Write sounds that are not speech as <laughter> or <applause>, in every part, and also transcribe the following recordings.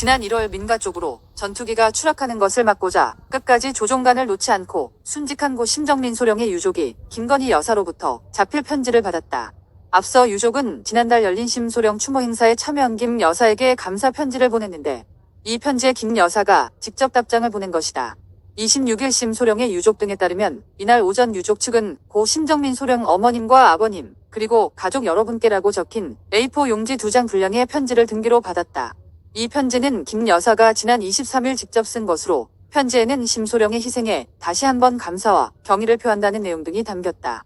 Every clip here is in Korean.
지난 1월 민가 쪽으로 전투기가 추락하는 것을 막고자 끝까지 조종간을 놓지 않고 순직한 고 심정민 소령의 유족이 김건희 여사로부터 자필 편지를 받았다. 앞서 유족은 지난달 열린 심소령 추모 행사에 참여한 김 여사에게 감사 편지를 보냈는데 이 편지에 김 여사가 직접 답장을 보낸 것이다. 26일 심소령의 유족 등에 따르면 이날 오전 유족 측은 고 심정민 소령 어머님과 아버님 그리고 가족 여러분께라고 적힌 A4 용지 두 장 분량의 편지를 등기로 받았다. 이 편지는 김 여사가 지난 23일 직접 쓴 것으로 편지에는 심소령의 희생에 다시 한번 감사와 경의를 표한다는 내용 등이 담겼다.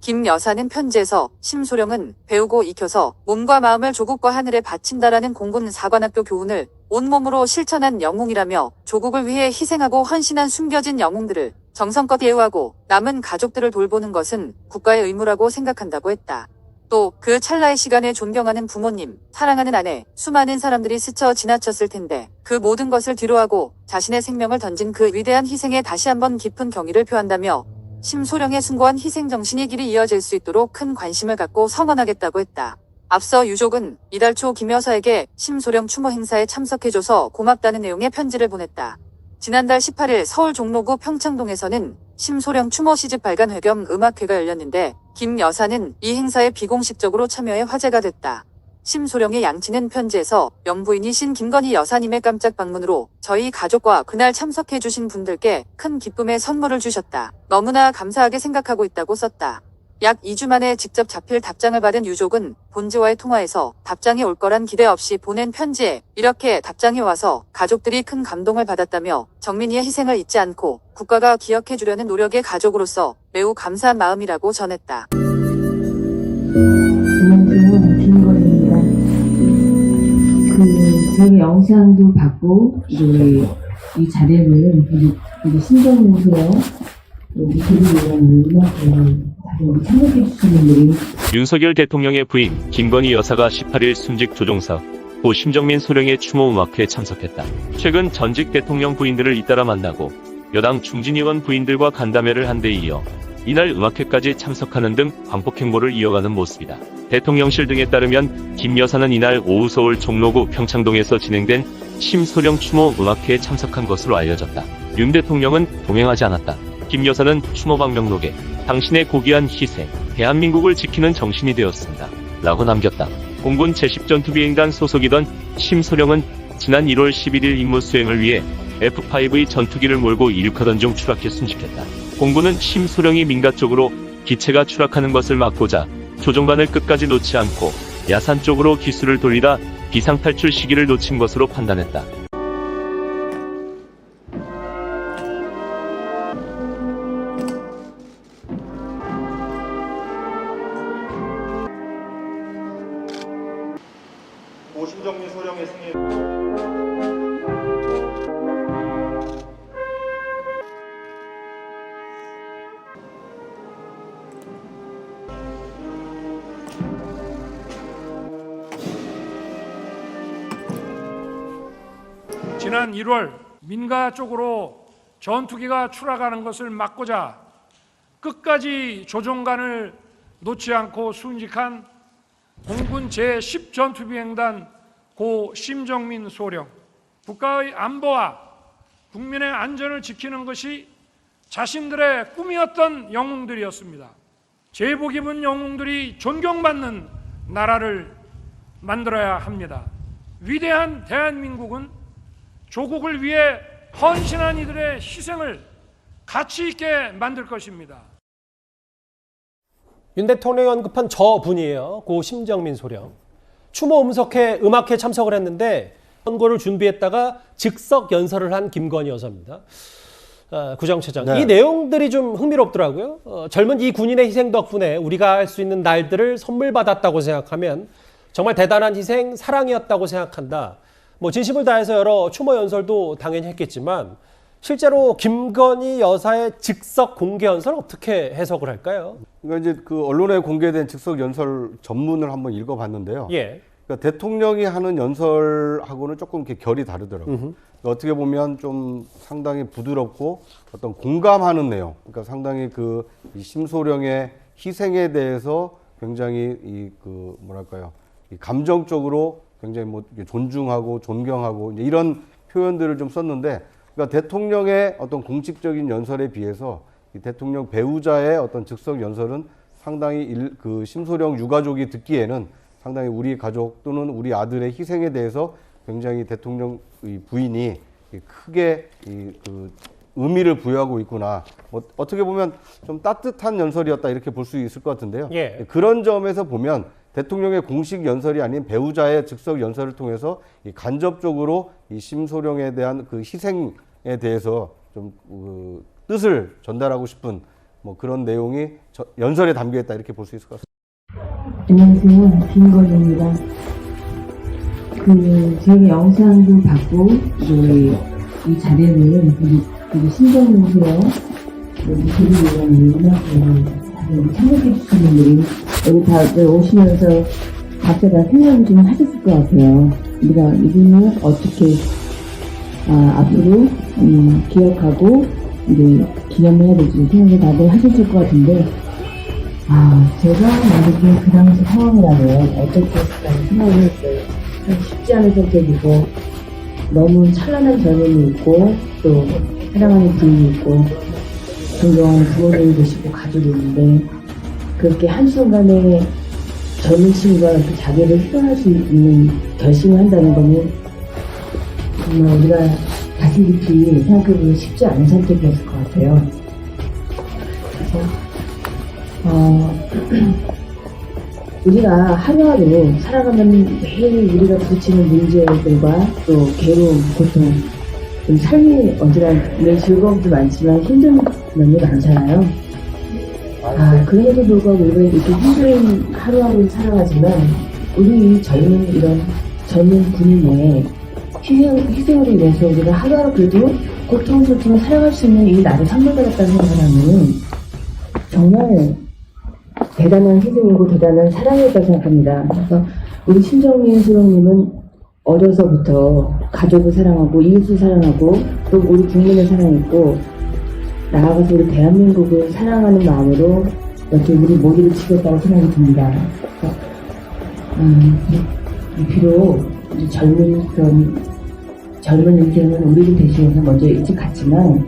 김 여사는 편지에서 심소령은 배우고 익혀서 몸과 마음을 조국과 하늘에 바친다라는 공군 사관학교 교훈을 온몸으로 실천한 영웅이라며 조국을 위해 희생하고 헌신한 숨겨진 영웅들을 정성껏 예우하고 남은 가족들을 돌보는 것은 국가의 의무라고 생각한다고 했다. 또 그 찰나의 시간에 존경하는 부모님, 사랑하는 아내, 수많은 사람들이 스쳐 지나쳤을 텐데 그 모든 것을 뒤로하고 자신의 생명을 던진 그 위대한 희생에 다시 한번 깊은 경의를 표한다며 심소령의 숭고한 희생 정신이 길이 이어질 수 있도록 큰 관심을 갖고 성원하겠다고 했다. 앞서 유족은 이달 초 김 여사에게 심소령 추모 행사에 참석해줘서 고맙다는 내용의 편지를 보냈다. 지난달 18일 서울 종로구 평창동에서는 심소령 추모 시집 발간 회겸 음악회가 열렸는데 김 여사는 이 행사에 비공식적으로 참여해 화제가 됐다. 심소령의 양치는 편지에서 영부인이 신 김건희 여사님의 깜짝 방문으로 저희 가족과 그날 참석해주신 분들께 큰 기쁨의 선물을 주셨다. 너무나 감사하게 생각하고 있다고 썼다. 약 2주 만에 직접 자필 답장을 받은 유족은 본지와의 통화에서 답장이 올 거란 기대 없이 보낸 편지에 이렇게 답장이 와서 가족들이 큰 감동을 받았다며 정민이의 희생을 잊지 않고 국가가 기억해 주려는 노력의 가족으로서 매우 감사한 마음이라고 전했다. 김건희입니다. 그, 저희 영상도 받고, 이제, 이 자료를, 우리, 우리 신정문서에, 우리 드리려는 음악을 윤석열 대통령의 부인 김건희 여사가 18일 순직 조종사 고 심정민 소령의 추모 음악회에 참석했다. 최근 전직 대통령 부인들을 잇따라 만나고 여당 중진 의원 부인들과 간담회를 한 데 이어 이날 음악회까지 참석하는 등 광복 행보를 이어가는 모습이다. 대통령실 등에 따르면 김 여사는 이날 오후 서울 종로구 평창동에서 진행된 심소령 추모 음악회에 참석한 것으로 알려졌다. 윤 대통령은 동행하지 않았다. 김 여사는 추모 방명록에 당신의 고귀한 희생, 대한민국을 지키는 정신이 되었습니다. 라고 남겼다. 공군 제10전투비행단 소속이던 심소령은 지난 1월 11일 임무 수행을 위해 F-5 전투기를 몰고 이륙하던 중 추락해 순직했다. 공군은 심소령이 민가 쪽으로 기체가 추락하는 것을 막고자 조종반을 끝까지 놓지 않고 야산 쪽으로 기수를 돌리다 비상탈출 시기를 놓친 것으로 판단했다. 지난 1월 민가 쪽으로 전투기가 추락하는 것을 막고자 끝까지 조종관을 놓지 않고 순직한 공군 제10 전투비행단 고 심정민 소령 국가의 안보와 국민의 안전을 지키는 것이 자신들의 꿈이었던 영웅들이었습니다. 제복 입은 영웅들이 존경받는 나라를 만들어야 합니다. 위대한 대한민국은 조국을 위해 헌신한 이들의 희생을 가치 있게 만들 것입니다. 윤 대통령이 언급한 저 분이에요. 고 심정민 소령. 추모 음석회 음악회 참석을 했는데 선거를 준비했다가 즉석 연설을 한 김건희 여사입니다. 아, 구정처장. 네. 이 내용들이 좀 흥미롭더라고요. 어, 젊은 이 군인의 희생 덕분에 우리가 할 수 있는 날들을 선물 받았다고 생각하면 정말 대단한 희생, 사랑이었다고 생각한다. 뭐 진심을 다해서 여러 추모 연설도 당연히 했겠지만 실제로 김건희 여사의 즉석 공개 연설 어떻게 해석을 할까요? 그러니까 이제 그 언론에 공개된 즉석 연설 전문을 한번 읽어봤는데요. 예. 그러니까 대통령이 하는 연설하고는 조금 이렇게 결이 다르더라고요. 그러니까 어떻게 보면 좀 상당히 부드럽고 어떤 공감하는 내용. 그러니까 상당히 그이 심소령의 희생에 대해서 굉장히 이 그 뭐랄까요. 이 감정적으로 굉장히 뭐 존중하고 존경하고 이런 표현들을 좀 썼는데 그러니까 대통령의 어떤 공식적인 연설에 비해서 이 대통령 배우자의 어떤 즉석 연설은 상당히 일, 그 심소령 유가족이 듣기에는 상당히 우리 가족 또는 우리 아들의 희생에 대해서 굉장히 대통령 의 부인이 이 크게 이 그 의미를 부여하고 있구나. 뭐 어떻게 보면 좀 따뜻한 연설이었다 이렇게 볼 수 있을 것 같은데요. 예. 그런 점에서 보면 대통령의 공식 연설이 아닌 배우자의 즉석 연설을 통해서 이 간접적으로 이 심소령에 대한 그 희생에 대해서 좀 그 뜻을 전달하고 싶은 뭐 그런 내용이 저- 연설에 담겨 있다 이렇게 볼 수 있을 것 같습니다. 안녕하세요. 김건희입니다. 그, 저희가 영상도 받고, 이제 이 자료는 우리 신정문수로 여기 드리려는 음악을 다들 참여해 주시는 분들이 여기 다들 오시면서 각자 다 생각을 좀 하셨을 것 같아요. 우리가 이분을 어떻게, 아, 앞으로, 음, 기억하고, 이제 기념해야 될지 생각을 다들 하셨을 것 같은데, 아, 제가 만약에 그 당시 상황이라면 어떻겠을까 생각을 했어요. 참 쉽지 않은 선택이고, 너무 찬란한 젊음이 있고, 또 사랑하는 부인이 있고, 존경하는 부모님이 계시고 가족이 있는데, 그렇게 한순간에 젊은 친구가 그 자기를 희생할 수 있는 결심을 한다는 거는 정말 우리가 가슴 깊이 생각해보면 쉽지 않은 선택이었을 것 같아요. 그래서 어, <clears throat> 우리가 하루하루 살아가면 매일 우리가 부딪히는 문제들과 또 괴로움, 고통, 좀 삶이 언제나 내 즐거움도 많지만 힘든 면이 많잖아요. 아, 그럼에도 불구하고 우리가 이렇게 힘든 하루하루 살아가지만 우리 이 젊은 이런 젊은 군인의 희생, 희생으로 인해서 우리가 하루하루 그래도 고통스럽지만 살아갈 수 있는 이 날을 선물받았다는 생각하면 정말 대단한 희생이고 대단한 사랑이었다고 생각합니다. 그래서 우리 신정민 수령님은 어려서부터 가족을 사랑하고 이웃을 사랑하고 또 우리 국민을 사랑했고 나아가서 우리 대한민국을 사랑하는 마음으로 이렇게 우리 모두를 지켰다고 생각이 듭니다. 음, 이- 비록 이제 젊은 그런 젊은 인생은 우리를 대신해서 먼저 일찍 갔지만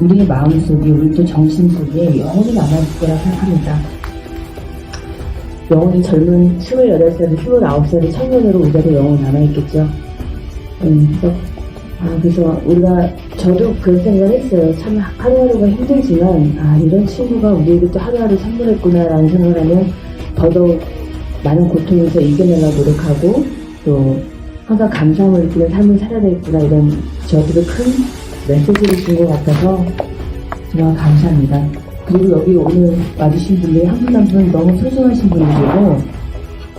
우리의 마음 속에 우리 또 정신 속에 영원히 남아있을 거라 생각합니다. 영원히 젊은 28살, 29살의 청년으로 우리가 영원히 남아있겠죠. 음, 아, 그래서 우리가, 저도 그런 생각을 했어요. 참 하루하루가 힘들지만, 아, 이런 친구가 우리에게 또 하루하루 선물했구나라는 생각을 하면 더더욱 많은 고통에서 이겨내려고 노력하고, 또 항상 감사함을 느끼는 삶을 살아야 되겠구나, 이런 저들의 큰 메시지를 준 것 같아서 정말 감사합니다. 그리고 여기 오늘 와주신 분들이 한분 한 분 너무 소중하신 분들이고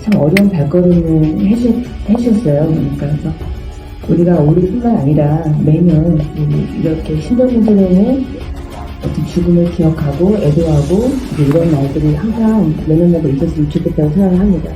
참 어려운 발걸음을 해주, 해주셨어요. 그러니까 그래서 우리가 우리뿐만 아니라 매년 이렇게 신정민 선생의 어떤 죽음을 기억하고 애도하고 이런 날들이 항상 매년마다 있었으면 좋겠다고 생각을 합니다.